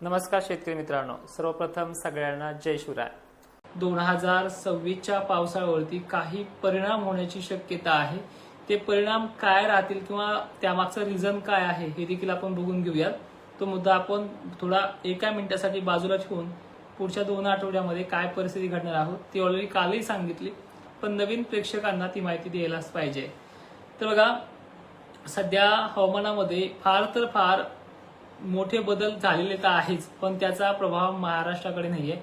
नमस्कार शेतकरी मित्रांनो सर्वप्रथम सगळ्यांना जय शिवराय. दोन हजार सव्वीसच्या पावसाळ्यावरती काही परिणाम होण्याची शक्यता आहे. ते परिणाम काय राहतील किंवा त्यामागचं रिझन काय आहे हे देखील आपण बघून घेऊयात. तो मुद्दा आपण थोडा एका मिनिटासाठी बाजूला ठेवून पुढच्या दोन आठवड्यामध्ये काय परिस्थिती घडणार आहोत ती ऑलरेडी कालही सांगितली पण नवीन प्रेक्षकांना ती माहिती द्यायलाच पाहिजे. तर बघा सध्या हवामानामध्ये फार तर फार मोठे बदल झालेले तर आहेच पण त्याचा प्रभाव महाराष्ट्राकडे नाहीये.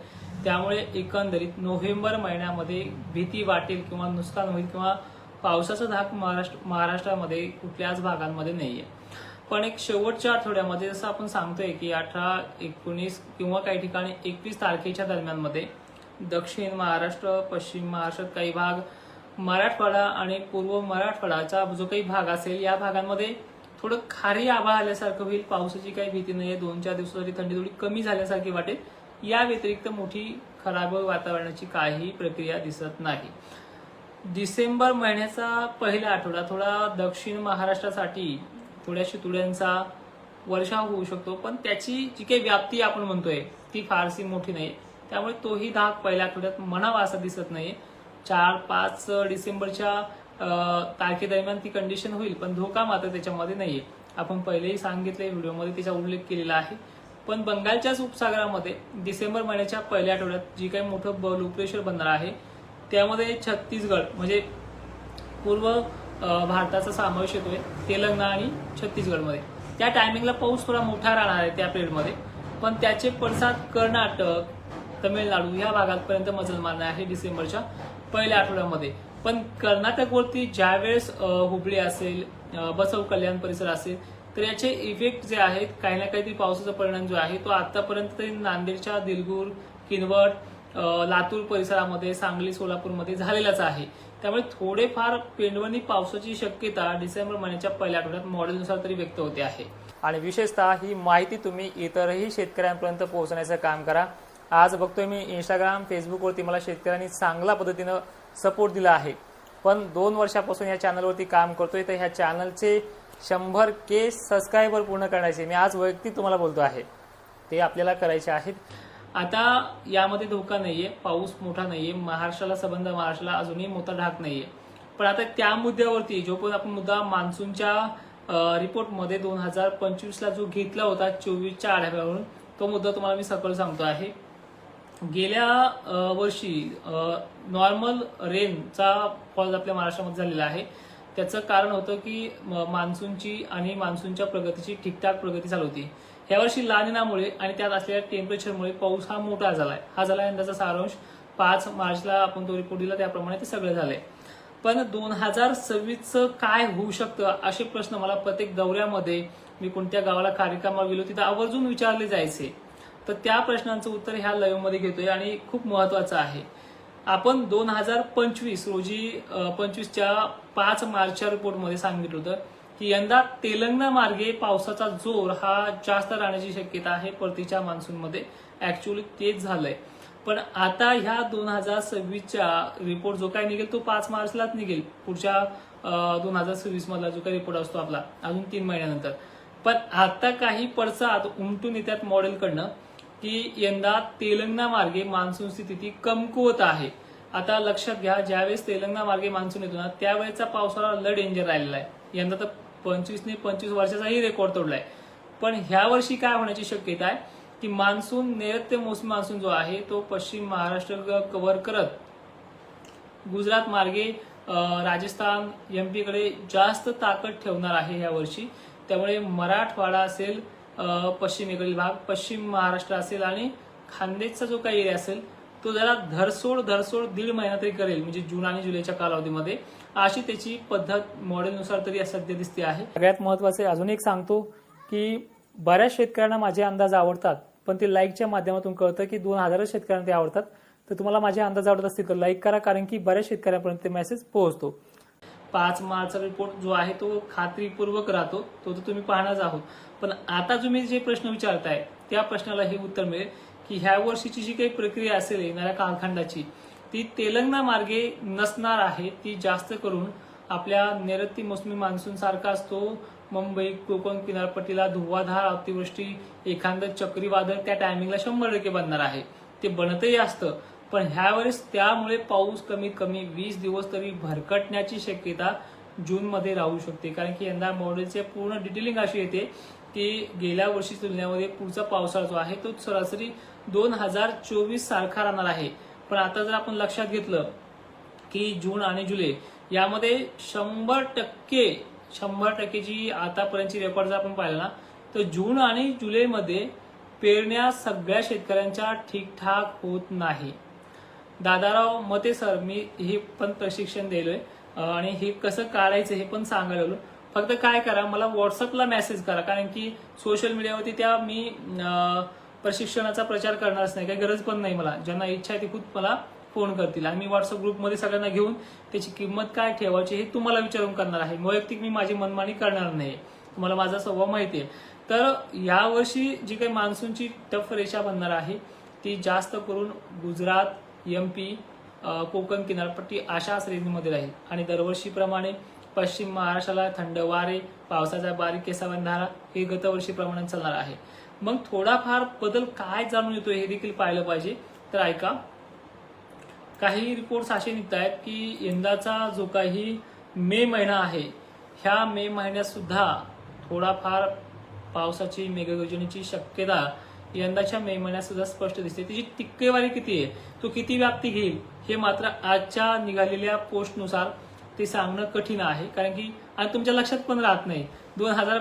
त्यामुळे एकंदरीत नोव्हेंबर महिन्यामध्ये भीती वाटेल किंवा नुकसान होईल किंवा पावसाचा धाक महाराष्ट्र महाराष्ट्रामध्ये कुठल्याच भागांमध्ये नाहीये. पण एक शेवटच्या आठवड्यामध्ये जसं आपण सांगतोय की अठरा एकोणीस किंवा काही ठिकाणी एकवीस तारखेच्या दरम्यानमध्ये दक्षिण महाराष्ट्र पश्चिम महाराष्ट्रात काही भाग मराठवाडा आणि पूर्व मराठवाडाचा जो काही भाग असेल या भागांमध्ये थोडं खारी आभाळ आल्यासारखं होईल पावसाची काही भीती नाहीये दोन चार दिवसासाठी थंडी थोडी कमी झाल्यासारखी वाटेल. या व्यतिरिक्त मोठी खराब वातावरणाची काही प्रक्रिया दिसत नाही. डिसेंबर महिन्याचा पहिला आठवडा थोडा दक्षिण महाराष्ट्रासाठी थोड्या शितुड्यांचा वर्षा होऊ शकतो पण त्याची जी काही व्याप्ती आपण म्हणतोय ती फारशी मोठी नाही. त्यामुळे तोही धाक पहिल्या आठवड्यात म्हणावा असं दिसत नाही चार पाच डिसेंबरच्या तारखेदरम्यान ती कंडिशन होईल पण धोका मात्र त्याच्यामध्ये नाहीये. आपण पहिलेही सांगितले व्हिडिओमध्ये त्याचा उल्लेख केलेला आहे. पण बंगालच्याच उपसागरामध्ये डिसेंबर महिन्याच्या पहिल्या आठवड्यात जी काही मोठं ब लो प्रेशर बनणार आहे त्यामध्ये छत्तीसगड म्हणजे पूर्व भारताचा समावेश येतोय तेलंगणा आणि छत्तीसगडमध्ये. त्या टायमिंगला पाऊस थोडा मोठा राहणार आहे त्या पिरियडमध्ये पण त्याचे पडसाद कर्नाटक तमिळनाडू ह्या भागापर्यंत मजल मारणार आहे डिसेंबरच्या पहिल्या आठवड्यामध्ये. पण कर्नाटकवरती ज्यावेळेस हुबळी असेल बसव कल्याण परिसर असेल तर याचे इफेक्ट जे आहेत काही ना काहीतरी पावसाचा परिणाम जो आहे तो आतापर्यंत तरी नांदेडच्या दिलगूर किनवट लातूर परिसरामध्ये सांगली सोलापूरमध्ये झालेलाच आहे. त्यामुळे थोडेफार पेंडवणी पावसाची शक्यता डिसेंबर महिन्याच्या पहिल्या आठवड्यात मॉडेलनुसार तरी व्यक्त होते आहे. आणि विशेषतः ही माहिती तुम्ही इतरही शेतकऱ्यांपर्यंत पोहोचण्याचं काम करा. आज बघतोय मी इंस्टाग्राम फेसबुकवरती मला शेतकऱ्यांनी चांगल्या पद्धतीनं सपोर्ट दिला आहे. पण दोन वर्षापासून या चॅनलवरती काम करतोय तर ह्या चॅनलचे शंभर के सबस्क्रायबर पूर्ण करण्याचे मी आज वैयक्तिक तुम्हाला बोलतो आहे. ते आपल्याला करायचे आहेत. आता यामध्ये धोका नाहीये पाऊस मोठा नाहीये महाराष्ट्राला संबंध महाराष्ट्राला अजूनही मोठा ढाक नाहीये. पण आता त्या मुद्द्यावरती जो पण आपण मुद्दा मान्सूनच्या रिपोर्टमध्ये दोन हजार पंचवीसला जो घेतला होता चोवीसच्या आढाव्यावरून तो मुद्दा तुम्हाला मी सकल सांगतो आहे. गेल्या वर्षी नॉर्मल रेनचा फॉल आपल्या महाराष्ट्रामध्ये झालेला आहे. त्याचं कारण होतं की म- मान्सूनची आणि मान्सूनच्या प्रगतीची ठीकठाक प्रगती चालू होती. ह्या वर्षी लानिनामुळे आणि त्यात असलेल्या टेम्परेचरमुळे पाऊस हा मोठा झालाय. हा झाला यंदाचा सारांश. पाच मार्चला आपण तो रिपोर्ट दिला त्याप्रमाणे ते सगळं झालंय पण दोन हजार सव्वीसचं काय होऊ शकतं असे प्रश्न मला प्रत्येक दौऱ्यामध्ये मी कोणत्या गावाला कार्यक्रमावर गेलो तिथं आवर्जून विचारले जायचे. तर त्या प्रश्नांचं उत्तर ह्या लाईव्ह घेतोय आणि खूप महत्वाचं आहे. आपण दोन हजार पंचवीस रोजी पंचवीसच्या पाच मार्चच्या रिपोर्टमध्ये सांगितलं होतं की यंदा तेलंगणा मार्गे पावसाचा जोर हा जास्त राहण्याची शक्यता आहे परतीच्या मान्सूनमध्ये. ऍक्च्युअली तेच झालंय. पण आता ह्या दोन हजार सव्वीसच्या रिपोर्ट जो काय निघेल तो पाच मार्चलाच निघेल. पुढच्या दोन हजार सव्वीस मधला जो काही रिपोर्ट असतो आपला अजून तीन महिन्यानंतर. पण आता काही पडसाद उमटून येतात मॉडेलकडनं की यंदा तेलंगणा मार्गे मान्सून स्थिती कमकुवत आहे. आता लक्षात घ्या ज्यावेळेस तेलंगणा मार्गे मान्सून येतो ना त्यावेळेचा पावसाळा लय डेंजर राहिलेला आहे. यंदा तर पंचवीसने पंचवीस वर्षाचाही रेकॉर्ड तोडलाय. पण ह्या वर्षी काय होण्याची शक्यता आहे? की मान्सून नैऋत्य मोसमी मान्सून जो आहे तो पश्चिम महाराष्ट्र कव्हर करत गुजरात मार्गे राजस्थान एमपीकडे जास्त ताकद ठेवणार आहे ह्या वर्षी. त्यामुळे मराठवाडा असेल पश्चिमेकडील भाग पश्चिम महाराष्ट्र असेल आणि खानदेशचा जो काही एरिया असेल तो जरा धरसोड धरसोड दीड महिना तरी करेल म्हणजे जून आणि जुलैच्या कालावधीमध्ये. अशी त्याची पद्धत मॉडेलनुसार तरी सध्या दिसते आहे. सगळ्यात महत्त्वाचे अजून एक सांगतो की बऱ्याच शेतकऱ्यांना माझे अंदाज आवडतात पण ते लाईकच्या माध्यमातून कळतं की दोन हजारच शेतकऱ्यांना ते आवडतात. तर तुम्हाला माझे अंदाज आवडत असतील तर लाईक करा कारण की बऱ्याच शेतकऱ्यांपर्यंत ते मेसेज पोहोचतो. पाच मार्चचा रिपोर्ट जो आहे तो खात्रीपूर्वक राहतो तो तर तुम्ही पाहणारच आहोत. पण आता तुम्ही जे प्रश्न विचारताय त्या प्रश्नाला हे उत्तर मिळेल की ह्या वर्षीची जी काही प्रक्रिया असेल येणाऱ्या कालखंडाची ती तेलंगणा मार्गे नसणार आहे ती जास्त करून आपल्या नैऋत्य मोसमी मान्सून सारखा असतो. मुंबई कोकण किनारपट्टीला धुवाधार अतिवृष्टी एखादं चक्रीवादळ त्या टायमिंगला शंभर टक्के बनणार आहे. ते बनतही असतं पण ह्यावेळेस त्यामुळे पाऊस कमीत कमी वीस दिवस तरी भरकटण्याची शक्यता जूनमध्ये राहू शकते. कारण की यंदा मॉडेलचे पूर्ण डिटेलिंग अशी येते की गेल्या वर्षी तुलनेमध्ये पुढचा पावसाळा जो आहे तो सरासरी दोन हजार चोवीस सारखा राहणार आहे. पण आता जर आपण लक्षात घेतलं की जून आणि जुलै यामध्ये शंभर टक्के शंभर टक्के जी आतापर्यंतची रेकॉर्ड जर आपण पाहिला ना तर जून आणि जुलैमध्ये पेरण्या सगळ्या शेतकऱ्यांच्या ठीकठाक होत नाही. दादाराव मते सर मी हे पण प्रशिक्षण दिलोय. आणि हे कसं काढायचं हे पण सांगायला लागलो. फक्त काय करा मला व्हॉट्सअपला मेसेज करा कारण की सोशल मीडियावरती त्या मी प्रशिक्षणाचा प्रचार करणारच नाही काही गरज पण नाही मला. ज्यांना इच्छा आहे ती खूप मला फोन करतील. आणि मी व्हॉट्सअप ग्रुपमध्ये सगळ्यांना घेऊन त्याची किंमत काय ठेवायची हे तुम्हाला विचारून करणार आहे. वैयक्तिक मी माझी मनमानी करणार नाही. तुम्हाला माझा स्वभाव माहिती आहे. तर यावर्षी जी काही मान्सूनची टफ रेषा बनणार आहे ती जास्त करून गुजरात एम पी कोकण किनारपट्टी अशा श्रेणीमध्ये राहील आणि दरवर्षीप्रमाणे पश्चिम महाराष्ट्राला थंड वारे पावसाचा बारीक केसावंधारा हे गतवर्षीप्रमाणे चालणार आहे. मग थोडाफार बदल काय जाणून येतो हे देखील पाहिलं पाहिजे. तर ऐका. काही रिपोर्ट्स असे निघत आहेत की यंदाचा जो काही मे महिना आहे ह्या मे महिन्यात सुद्धा थोडाफार पावसाची मेघगर्जनेची शक्यता यंदाच्या मे महिन्यात सुद्धा स्पष्ट दिसते. तिची टक्केवारी किती आहे? तो किती व्याप्ती घेईल? हे मात्र आजच्या निघालेल्या पोस्टनुसार ते सांगणं कठीण आहे. कारण की आणि तुमच्या लक्षात पण राहत नाही. दोन हजार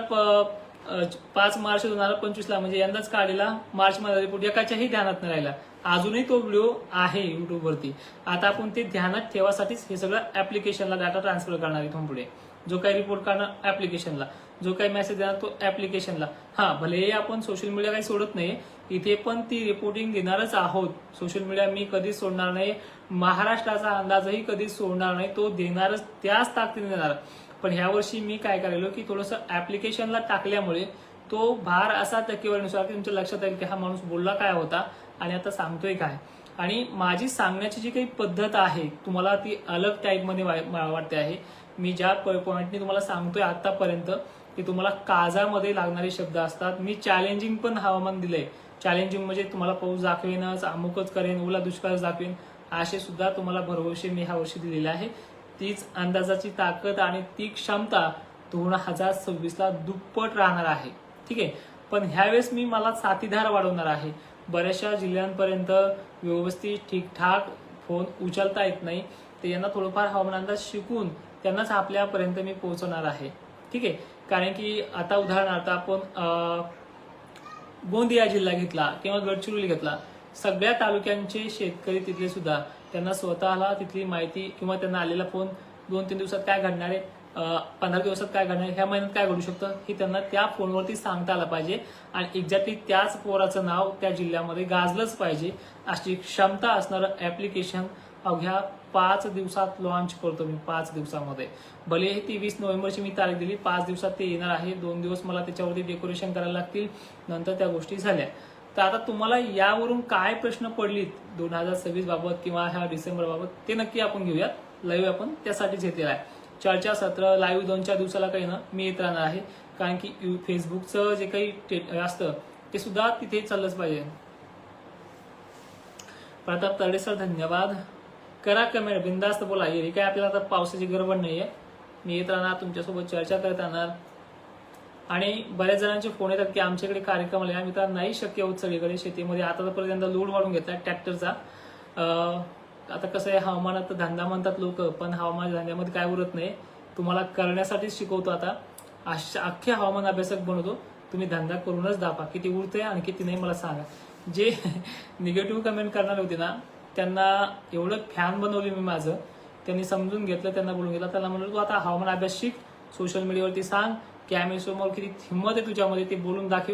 पाच मार्च दोन हजार पंचवीसला म्हणजे यंदाच काढलेला मार्च मध्ये रिपोर्ट एकाच्याही ध्यानात नाही राहिला. अजूनही तो व्हिडिओ आहे युट्यूबवरती आता आपण ते ध्यानात ठेवासाठीच हे सगळं ऍप्लिकेशनला डाटा ट्रान्सफर करणार आहे इथून पुढे. जो काही रिपोर्ट करणार ऍप्लिकेशनला जो काही मेसेज देणार तो ऍप्लिकेशनला हा भले आपण सोशल मीडिया काही सोडत नाही इथे पण ती रिपोर्टिंग देणारच आहोत. सोशल मीडिया मी कधीच सोडणार नाही महाराष्ट्राचा अंदाजही कधीच सोडणार नाही तो देणारच त्याच ताकदीने देणार. पण ह्या वर्षी मी काय करायलो की थोडंसं ऍप्लिकेशनला टाकल्यामुळे तो भार असा टक्केवारीनुसार की तुमच्या लक्षात येईल की हा माणूस बोलला काय होता आणि आता सांगतोय काय. आणि माझी सांगण्याची जी काही पद्धत आहे तुम्हाला ती अलग टाईपमध्ये वाटते आहे. मी ज्या पॉईंटने तुम्हाला सांगतोय आतापर्यंत की तुम्हाला काजामध्ये लागणारे शब्द असतात. मी चॅलेंजिंग पण हवामान दिलंय. चॅलेंजिंग म्हणजे तुम्हाला पाऊस दाखवेनच अमुकच करेन ओला दुष्काळ दाखवेन असे सुद्धा तुम्हाला भरवसे मी ह्या वर्षी दिलेले आहे. तीच अंदाजाची ताकद आणि ती क्षमता दोन हजार सव्वीस ला दुप्पट राहणार आहे. ठीक आहे? पण ह्यावेळेस मी मला साथीधार वाढवणार आहे. बऱ्याचशा जिल्ह्यांपर्यंत व्यवस्थित ठीकठाक फोन उचलता येत नाही. तर यांना थोडंफार हवामान अंदाज शिकून त्यांनाच आपल्यापर्यंत मी पोहोचवणार आहे. ठीक आहे? कारण की आता उदाहरणार्थ आपण गोंदिया जिल्हा घेतला किंवा गडचिरोली घेतला सगळ्या तालुक्यांचे शेतकरी तिथले सुद्धा त्यांना स्वतःला तिथली माहिती किंवा त्यांना आलेला फोन दोन तीन दिवसात काय घडणार आहे पंधरा दिवसात काय घडणार आहे ह्या महिन्यात काय घडू शकतं हे त्यांना त्या फोनवरती सांगता आलं पाहिजे. आणि एक्झॅक्टली त्याच पोराचं नाव त्या जिल्ह्यामध्ये गाजलंच पाहिजे अशी क्षमता असणारं ऍप्लिकेशन अवघ्या पाच दिवसात लॉन्च करतो मी पाच दिवसामध्ये. भले हे ती वीस नोव्हेंबरची मी तारीख दिली पाच दिवसात ते येणार आहे. दोन दिवस मला त्याच्यावरती डेकोरेशन करायला लागतील. नंतर त्या गोष्टी झाल्या. तर आता तुम्हाला यावरून काय प्रश्न पडलीत? दोन हजार सव्वीस बाबत किंवा ह्या डिसेंबर बाबत ते नक्की आपण घेऊयात. लाईव्ह आपण त्यासाठीच घेतलेलं आहे. चर्चा सत्र लाईव्ह दोन चार दिवसाला काही ना मी येत राहणार आहे. कारण की यू- फेसबुकचं जे काही असतं ते सुद्धा तिथे चाललंच पाहिजे. प्रताप तरडे सर धन्यवाद. करा कमेंट बिंदास्त बोला. हे काय आपल्याला आता पावसाची गडबड नाहीये. मी येत राहणार तुमच्यासोबत चर्चा करत राहणार. आणि बऱ्याच जणांचे फोन येतात की आमच्याकडे कार्यक्रम आले. आम्ही तर नाही शक्य होत सगळीकडे शेतीमध्ये. आता पर्यंत लोड वाढून घेतात ट्रॅक्टरचा. आता कसं आहे हवामानात धंदा म्हणतात लोक पण हवामान धंद्यामध्ये काय उरत नाही. तुम्हाला करण्यासाठीच शिकवतो आता. अशा अख्खे हवामान अभ्यासक बनवतो. तुम्ही धंदा करूनच दाबा किती उरते आणि किती नाही मला सांगा. जे निगेटिव्ह कमेंट करणार होते ना त्यांना एवढं फॅन बनवले मी माझं. त्यांनी समजून घेतलं त्यांना बोलून घेतलं. त्यांना म्हणलं तू आता हवामान अभ्यास शिक सोशल मीडियावरती सांग की कॅमेसमोर किती हिंमत आहे तुझ्यामध्ये ते बोलून दाखव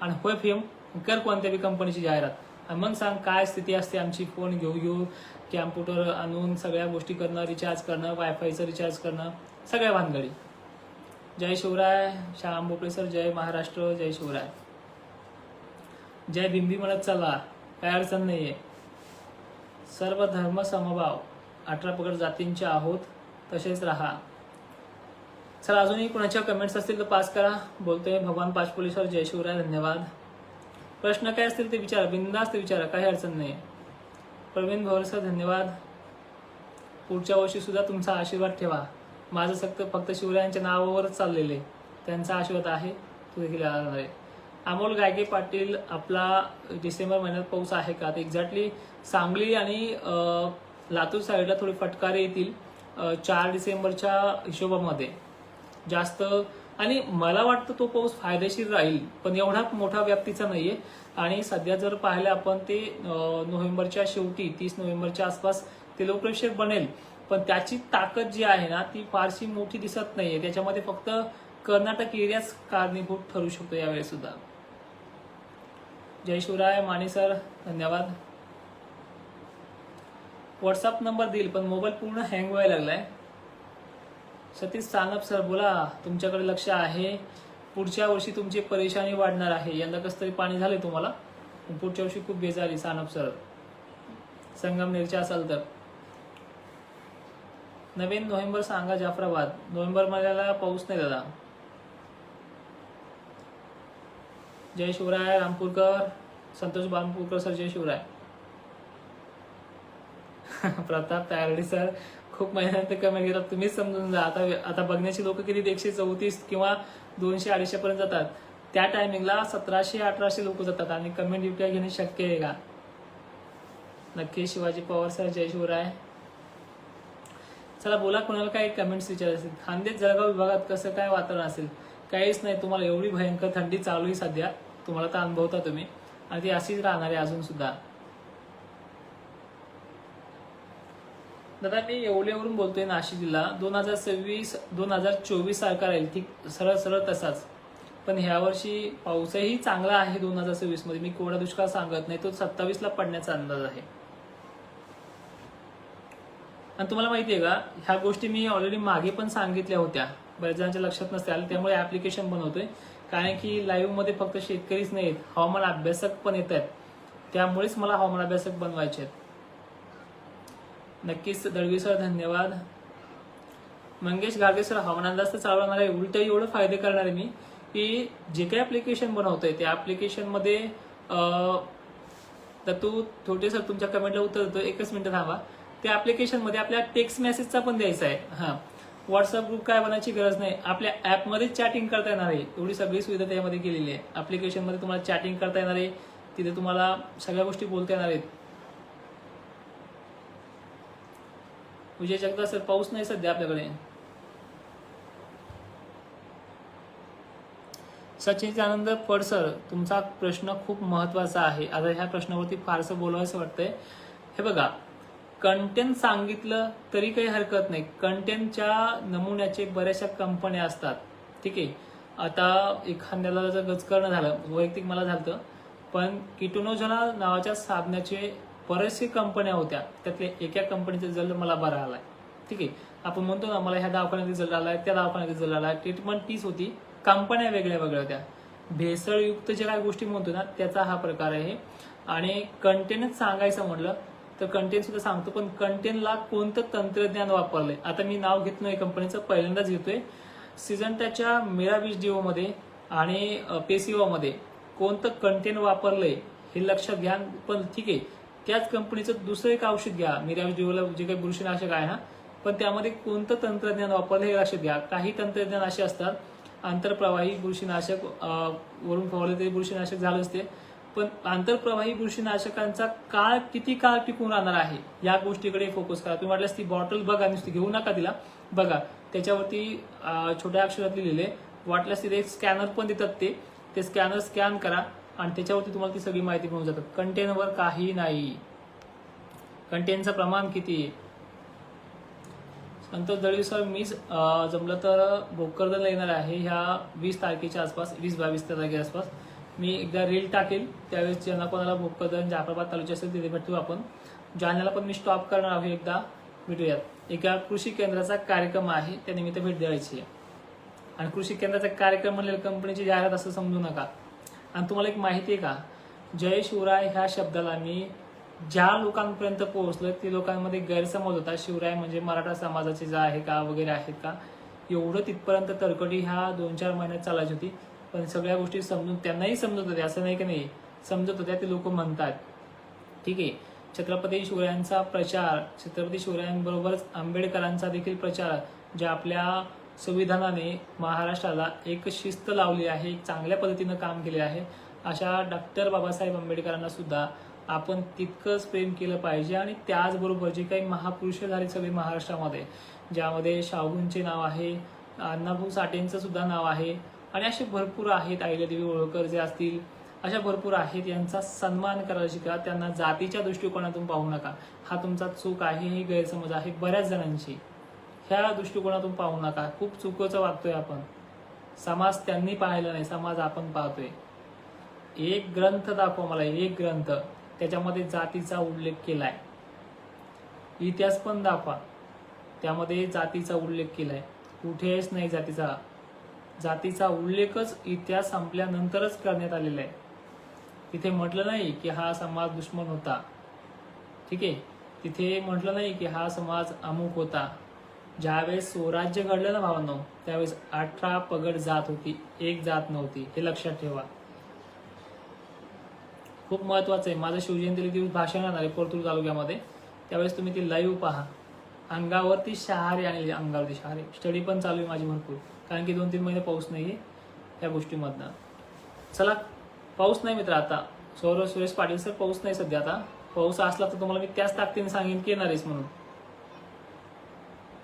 आणि होय फेम कर कोणत्या बी कंपनीची जाहिरात. आणि मग सांग काय स्थिती असते आमची? फोन घेऊ घेऊ कॅम्प्युटर आणून सगळ्या गोष्टी करणं रिचार्ज करणं वायफायचं रिचार्ज करणं सगळ्या भानगडी. जय शिवराय श्याम भोपळे सर जय महाराष्ट्र जय शिवराय. जय बिंबी म्हणत चला काय अडचण नाही आहे सर्व धर्म समभाव अठरा पगड जातींचे आहोत तसेच राहा. चला अजूनही कुणाच्या कमेंट्स असतील तर पास करा. बोलतोय भगवान पाचपोलीसवर जय शिवराय धन्यवाद. प्रश्न काय असतील ते विचारा. बिंदास्त विचारा काही अडचण नाही. प्रवीण भोरसर धन्यवाद. पुढच्या वर्षी सुद्धा तुमचा आशीर्वाद ठेवा. माझं फक्त फक्त शिवरायांच्या नावावरच चाललेले. त्यांचा आशीर्वाद आहे तो देखील आहे. अमोल गायके पाटील आपला डिसेंबर महिन्यात पाऊस आहे का? तर एक्झॅक्टली सांगली आणि लातूर साईडला थोडे फटकारे येतील चार डिसेंबरच्या हिशोबामध्ये. जास्त आणि मला वाटतं तो पाऊस फायदेशीर राहील पण एवढा मोठा व्याप्तीचा नाहीये. आणि सध्या जर पाहिलं आपण ते नोव्हेंबरच्या शेवटी तीस नोव्हेंबरच्या आसपास ते लोकप्रेक्षक बनेल. पण त्याची ताकद जी आहे ना ती फारशी मोठी दिसत नाहीये. त्याच्यामध्ये फक्त कर्नाटक एरियाच कारणीभूत ठरू शकतो यावेळी सुद्धा जय शिवराय माने सर धन्यवाद. व्हॉट्सअप नंबर देईल पण मोबाईल पूर्ण हँग व्हायला लागलाय. सतीश सानप सर बोला तुमच्याकडे लक्ष आहे. पुढच्या वर्षी तुमची परेशानी वाढणार आहे. यंदा कसं तरी पाणी झालंय तुम्हाला? पुढच्या वर्षी खूप बेजारी सानप सर संगमनेरच्या असाल तर. नवीन नोव्हेंबर सांगा जाफराबाद. नोव्हेंबर महिन्याला पाऊस नाही दादा. जय शिवराय रामपूरकर. संतोष बामपूरकर सर जय शिवराय. प्रताप तायर्डी सर खूप महिन्यानंतर कमेंट घेतात. तुम्हीच समजून जा. आता आता बघण्याची लोक किती एकशे चौतीस किंवा दोनशे अडीचशे पर्यंत जातात. त्या टायमिंगला सतराशे अठराशे लोक जातात आणि कमेंट युट्या घेणे शक्य आहे का? नक्की शिवाजी पवार सर जय शिवराय. चला बोला कोणाला काही कमेंट्स विचार असतील? खानदेश जळगाव विभागात कसं काय वातावरण असेल? काहीच नाही तुम्हाला एवढी भयंकर थंडी चालू आहे सध्या. तुम्हाला तर अनुभवता तुम्ही. आणि ती अशीच राहणार आहे अजून सुद्धा. दादा मी येवल्यावरून बोलतोय नाशिक जिल्हा दोन हजार सव्वीस दोन हजार चोवीस सारखा राहील. ठीक सरळ सरळ तसाच. पण ह्या वर्षी पाऊसही चांगला आहे दोन हजार सव्वीसमध्ये. मी कोरडा दुष्काळ सांगत नाही. तो सत्तावीस ला पडण्याचा अंदाज आहे. आणि तुम्हाला माहिती आहे का ह्या गोष्टी मी ऑलरेडी मागे पण सांगितल्या होत्या. बऱ्याच जणांच्या लक्षात नसते आलं त्यामुळे ऍप्लिकेशन बनवतोय. कारण की लाईव्हमध्ये फक्त शेतकरीच नाहीत हवामान अभ्यासक पण येत आहेत त्यामुळेच मला हवामान अभ्यासक बनवायचे आहेत नक्कीच दळवी सर धन्यवाद. मंगेश गाडगे सर हवामान अंदाज चालवणार आहे. उलट एवढं फायदे करणार आहे मी की जे काही ऍप्लिकेशन बनवतोय त्या ॲप्लिकेशनमध्ये तर तू थोडे सर तुमच्या कमेंटला उत्तर देतो एकच मिनिट थांबा. त्या ॲप्लिकेशनमध्ये आपल्या टेक्स्ट मेसेजचा पण द्यायचा आहे. हां. व्हॉट्सअप ग्रुप काय बनायची गरज नाही. आपल्या ऍपमध्ये चॅटिंग करता येणार आहे. एवढी सगळी सुविधा त्यामध्ये केलेली आहे. ॲप्लिकेशनमध्ये तुम्हाला चॅटिंग करता येणार आहे. तिथे तुम्हाला सगळ्या गोष्टी बोलता येणार आहेत. विजय जगदा सर पाऊस नाही सध्या आपल्याकडे. सचिन आनंद पडसर तुमचा प्रश्न खूप महत्त्वाचा आहे. आता ह्या प्रश्नावरती फारसं बोलावंसं वाटतंय. हे बघा कंटेंट सांगितलं तरी काही हरकत नाही. कंटेंटच्या नमुन्याचे बऱ्याचशा कंपन्या असतात. ठीक? आहे आता एखाद्याला जर गजकरणं झालं वैयक्तिक मला झालं पण किटोनोजना नावाच्या साधनाचे बऱ्याचशा कंपन्या होत्या. त्यातल्या एका कंपनीचा रिझल्ट मला बरा आलाय. ठीक आहे? आपण म्हणतो ना मला ह्या दवाखान्यात रिझल्ट आलाय त्या दवाखान्यात रिझल्ट आलाय. ट्रीटमेंट तीच होती. कंपन्या वेगळ्या वेगळ्या होत्या. भेसळयुक्त ज्या काही गोष्टी म्हणतो ना त्याचा हा प्रकार आहे. आणि कंटेनच सांगायचं म्हटलं तर कंटेन सुद्धा सांगतो पण कंटेनला कोणतं तंत्रज्ञान वापरलंय? आता मी नाव घेत नाही कंपनीचं पहिल्यांदाच घेतोय. सीझन त्याच्या मेराविज डिओमध्ये आणि पेसिओमध्ये कोणतं कंटेन वापरलंय हे लक्षात घ्या. पण ठीक आहे त्याच कंपनीचं दुसरं एक औषध घ्या. मिराज डिओला जे काही बुरशीनाशक आहे ना पण त्यामध्ये कोणतं तंत्रज्ञान वापरलं हे लक्षात घ्या. काही तंत्रज्ञान असे असतात आंतरप्रवाही बुरशीनाशक वरून फवारले तरी बुरशीनाशक झालं असते. पण आंतरप्रवाही बुरशीनाशकांचा काळ किती काळ टिकून राहणार आहे? या गोष्टीकडे फोकस करा. तुम्ही वाटल्यास ती बॉटल बघा नुसती घेऊ नका तिला. बघा त्याच्यावरती छोट्या अक्षरात लिहिलेले वाटल्यास तिथे एक स्कॅनर पण देतात ते. ते स्कॅनर स्कॅन करा. आणि त्याच्यावरती तुम्हाला ती सगळी माहिती मिळून जातात. कंटेनवर काही नाही. कंटेनचं प्रमाण किती? संतोष दळवी सर मी जमलं तर भोकरदनला येणार आहे. ह्या वीस तारखेच्या आसपास वीस बावीस तारखेच्या आसपास मी एकदा रील टाकेल. त्यावेळेस ज्यांना कोणाला भोकरदन जाफराबाद तालुक्या असेल तिथे भेटू आपण. जालन्याला पण मी स्टॉप करणार आहे एकदा भेटूयात. एका कृषी केंद्राचा कार्यक्रम आहे. त्यानिमित्त भेट द्यायची आहे. आणि कृषी केंद्राचा कार्यक्रम म्हणलेला कंपनीची जाहिरात असं समजू नका. आणि तुम्हाला एक माहिती आहे का? जय शिवराय ह्या शब्दाला मी ज्या लोकांपर्यंत पोहोचलं ते लोकांमध्ये गैरसमज होता शिवराय म्हणजे मराठा समाजाचे जे आहे का वगैरे आहेत का? एवढं तिथपर्यंत तरकटी ह्या दोन चार महिन्यात चालायची होती. पण सगळ्या गोष्टी समजून त्यांनाही समजत होत्या. असं नाही की नाही? समजत होत्या ते लोक म्हणतात. ठीक आहे. छत्रपती शिवरायांचा प्रचार छत्रपती शिवरायांबरोबरच आंबेडकरांचा देखील प्रचार जे आपल्या संविधानाने महाराष्ट्राला एक शिस्त लावली आहे एक चांगल्या पद्धतीनं काम केले आहे. अशा डॉक्टर बाबासाहेब आंबेडकरांना सुद्धा आपण तितकंच प्रेम केलं पाहिजे आणि त्याचबरोबर जे काही महापुरुष झाले सगळे महाराष्ट्रामध्ये ज्यामध्ये शाहूंचे नाव आहे अण्णाभाऊ साठेंचं सुद्धा नाव आहे आणि असे भरपूर आहेत अहिल्यादेवी होळकर जे असतील अशा भरपूर आहेत यांचा सन्मान करायला शिका त्यांना जातीच्या दृष्टिकोनातून पाहू नका. हा तुमचा चूक आहे ही गैरसमज आहे बऱ्याच जणांची ह्या दृष्टिकोनातून पाहू नका. खूप चुकीचं वागतोय आपण. समाज त्यांनी पाहिला नाही समाज आपण पाहतोय. एक ग्रंथ दाखवा मला एक ग्रंथ. त्याच्यामध्ये जातीचा उल्लेख केलाय. इतिहास पण दाखवा. त्यामध्ये जातीचा उल्लेख केलाय. कुठेच नाही जातीचा. जातीचा उल्लेखच इतिहास संपल्यानंतरच करण्यात आलेला आहे. तिथे म्हटलं नाही की हा समाज दुश्मन होता. ठीक आहे? तिथे म्हटलं नाही की हा समाज अमुक होता. ज्यावेळेस स्वराज्य घडलं ना भावांनो त्यावेळेस अठरा पगड जात होती एक जात नव्हती हे लक्षात ठेवा. खूप महत्वाचं आहे. माझं शिवजयंतीला दिवस भाषण राहणार आहे पोर्तुल तालुक्यामध्ये. त्यावेळेस तुम्ही ती लाईव्ह पहा. अंगावरती शहारे आणि अंगावरती शहारे. स्टडी पण चालू आहे माझी भरपूर. कारण की दोन तीन महिने पाऊस नाही आहे या गोष्टीमधनं. चला पाऊस नाही मित्र आता. सौरभ सुरेश पाटील सर पाऊस नाही सध्या आता. पाऊस असला तर तुम्हाला मी त्याच ताकदीने सांगेन की येणार आहेस म्हणून.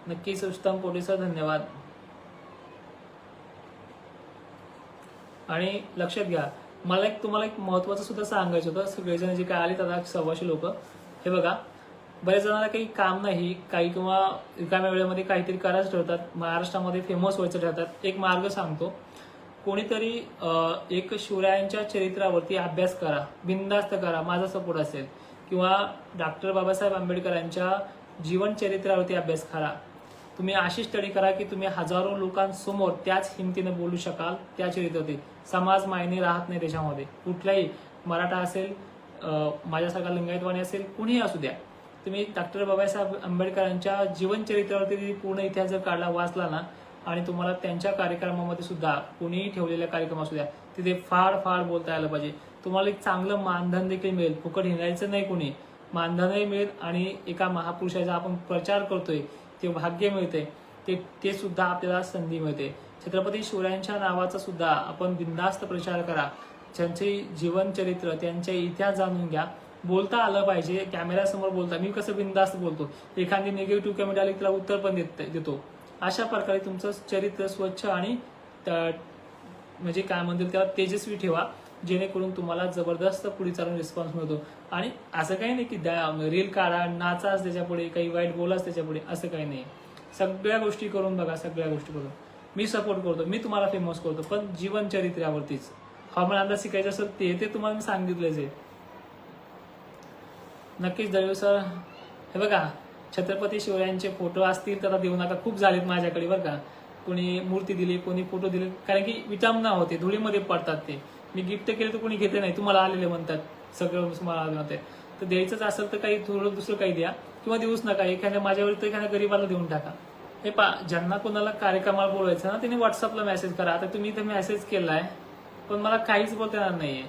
नक्कीच उत्तम पोटे सर धन्यवाद. आणि लक्षात घ्या मला एक तुम्हाला एक महत्वाचं सुद्धा सांगायचं होतं सगळेजण जे काय आले आता सव्वाशे लोक. हे बघा बऱ्याच जणांना काही काम नाही काही किंवा रिकाम्या वेळेमध्ये काहीतरी करायचं ठरतात महाराष्ट्रामध्ये फेमस व्हायचं ठरतात एक मार्ग सांगतो कोणीतरी एक शिवरायांच्या चरित्रावरती अभ्यास करा बिनधास्त करा माझा सपोर्ट असेल. किंवा डॉक्टर बाबासाहेब आंबेडकरांच्या जीवन चरित्रावरती अभ्यास करा. तुम्ही अशी स्टडी करा की तुम्ही हजारो लोकांसमोर त्याच हिमतीनं बोलू शकाल त्या चरित्रावरती समाज मायने राहत नाही त्याच्यामध्ये कुठलाही मराठा असेल माझ्यासारखा लिंगायतवाणी असेल कुणीही असू द्या. तुम्ही डॉक्टर बाबासाहेब आंबेडकरांच्या जीवनचरित्रावरती पूर्ण इतिहास जर काढला वाचला ना आणि तुम्हाला त्यांच्या कार्यक्रमामध्ये सुद्धा कुणीही ठेवलेल्या कार्यक्रम असू द्या तिथे फार फार बोलता यायला पाहिजे. तुम्हाला एक चांगलं मानधन देखील मिळेल. फुकट हिंडायचं नाही कुणी. मानधनही मिळेल आणि एका महापुरुषाचा आपण प्रचार करतोय. ते भाग्य मिळते. ते ते सुद्धा आपल्याला संधी मिळते. छत्रपती शिवरायांच्या नावाचा सुद्धा आपण बिंदास्त प्रचार करा. त्यांचे जीवनचरित्र त्यांचे इतिहास जाणून घ्या. बोलता आलं पाहिजे कॅमेऱ्यासमोर बोलता. मी कसं बिंदास्त बोलतो? एखादी निगेटिव्ह कमेंट आली त्याला उत्तर पण देत देतो. अशा प्रकारे तुमचं चरित्र स्वच्छ आणि म्हणजे काय म्हणतील त्याला तेजस्वी ठेवा. जेणेकरून तुम्हाला जबरदस्त पुढे चालून रिस्पॉन्स मिळतो. आणि असं काही नाही की द्या रील काढा नाचाच त्याच्यापुढे काही वाईट बोलाच त्याच्यापुढे असं काही नाही. सगळ्या गोष्टी करून बघा सगळ्या गोष्टी करून. मी सपोर्ट करतो मी तुम्हाला फेमस करतो पण जीवनचरित्र्यावरतीच हवामान अंदाज शिकायचं असेल ते ते तुम्हाला मी सांगितलंच आहे नक्कीच दळवे सर हे बघा छत्रपती शिवरायांचे फोटो असतील तर आता देऊ नका खूप झालेत माझ्याकडे बरं का. कोणी मूर्ती दिली कोणी फोटो दिले कारण की विटामना होते धुळीमध्ये पडतात ते. मी गिफ्ट केलं तर कोणी घेते नाही. तुम्हाला आलेले म्हणतात. सगळं तुम्हाला आले म्हणतात तर द्यायचंच असेल तर काही थोडं दुसरं काही द्या. किंवा देऊच नका. एखाद्या माझ्यावर तर एखाद्या गरीबाला देऊन टाका. हे पा ज्यांना कोणाला कार्यक्रमाला बोलवायचं ना त्यांनी व्हॉट्सअपला मेसेज करा. आता तुम्ही इथे मेसेज केलाय पण मला काहीच बोलता येणार नाहीये.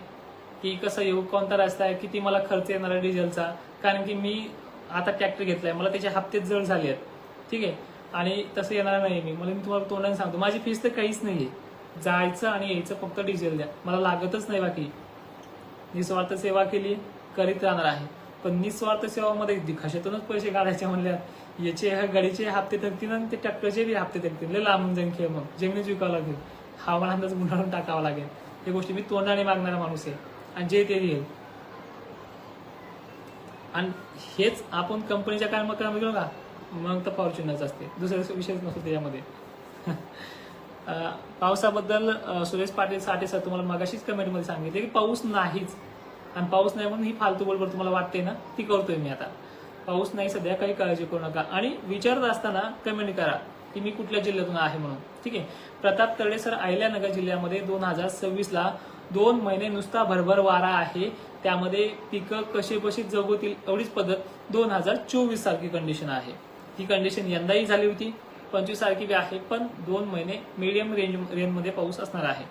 की कसं येऊ कोणता रस्ता आहे किती मला खर्च येणार आहे डिझेलचा कारण की मी आता ट्रॅक्टर घेतलाय. मला त्याचे हप्तेच जड झाले आहेत ठीक आहे? आणि तसं येणार नाही मी. मला मी तुम्हाला तोंडाने सांगतो. माझी फीस तर काहीच नाही आहे जायचं आणि यायचं फक्त डिझेल द्या. मला लागतच नाही बाकी. निस्वार्थ सेवा केली करीत राहणार आहे. पण निस्वार्थ सेवामध्ये खशातूनच पैसे काढायचे म्हणल्यावर याचे ह्या गाडीचे हप्ते थकतील आणि ते ट्रॅक्टरचे बी हप्ते थकतील. लय लांबून जाईन खेळ मग. जमिनीच विकावं लागेल. हा मला अंदाज गुंडाळून टाकावा लागेल. हे गोष्टी मी तोंडाने मागणारा माणूस आहे. आणि जे ते येईल. आणि हेच आपण कंपनीच्या कामामध्ये गेलो का? मग तर फॉर्च्युनरच असते. दुसऱ्या विषयच नसतो त्याच्यामध्ये. पावसाबद्दल सुरेश पाटील साठे सर तुम्हाला मगाशीच कमेंटमध्ये सांगितले की पाऊस नाहीच. आणि पाऊस नाही म्हणून ही फालतू बरोबर तुम्हाला वाटते ना? ती करतोय मी आता. पाऊस नाही सध्या काही काळजी करू नका. आणि विचारत असताना कमेंट करा की मी कुठल्या जिल्ह्यातून आहे म्हणून. ठीक आहे? प्रताप तरडे सर अहिल्यानगर जिल्ह्यामध्ये दोन हजार सव्वीसला दोन महिने नुसता भरभर वारा आहे. त्यामध्ये पिकं कशी जगवतील एवढीच पद्धत दोन हजार चोवीस सारखी कंडिशन आहे. ही कंडिशन यंदाही झाली होती. पंचवीस तारखे आहे पण दोन महिने मीडियम रेंज रेंजमध्ये पाऊस असणार आहे.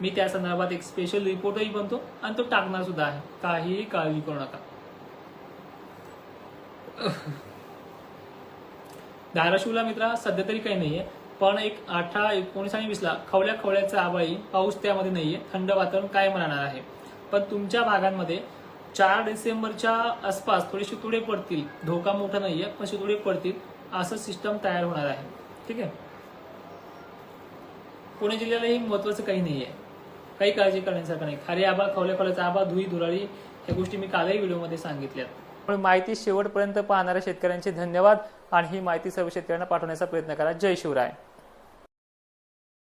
मी त्या संदर्भात एक स्पेशल रिपोर्टही बनतो आणि तो टाकणार सुद्धा आहे. काहीही काळजी करू नका. धाराशिवला मित्रा सध्या तरी काही नाहीये पण एक अठरा एकोणीस आणि वीसला खवल्या खवल्याचा आबाळी पाऊस त्यामध्ये नाहीये. थंड वातावरण कायम राहणार आहे. पण तुमच्या भागांमध्ये चार डिसेंबरच्या आसपास थोडे शितुडे पडतील. धोका मोठा नाहीये पण शितुडे पडतील. असं सिस्टम तयार होणार आहे. ठीक आहे? पुणे जिल्ह्यालाही महत्वाचं काही नाही आहे काही काळजी करण्यासारखं नाही. खारी आबा खवल्या खवल्याचा आबा धुई धुराळी या गोष्टी मी कालही व्हिडिओमध्ये सांगितल्यात. पण माहिती शेवटपर्यंत पाहणाऱ्या शेतकऱ्यांचे धन्यवाद आणि ही माहिती सर्व शेतकऱ्यांना पाठवण्याचा प्रयत्न करा. जय शिवराय.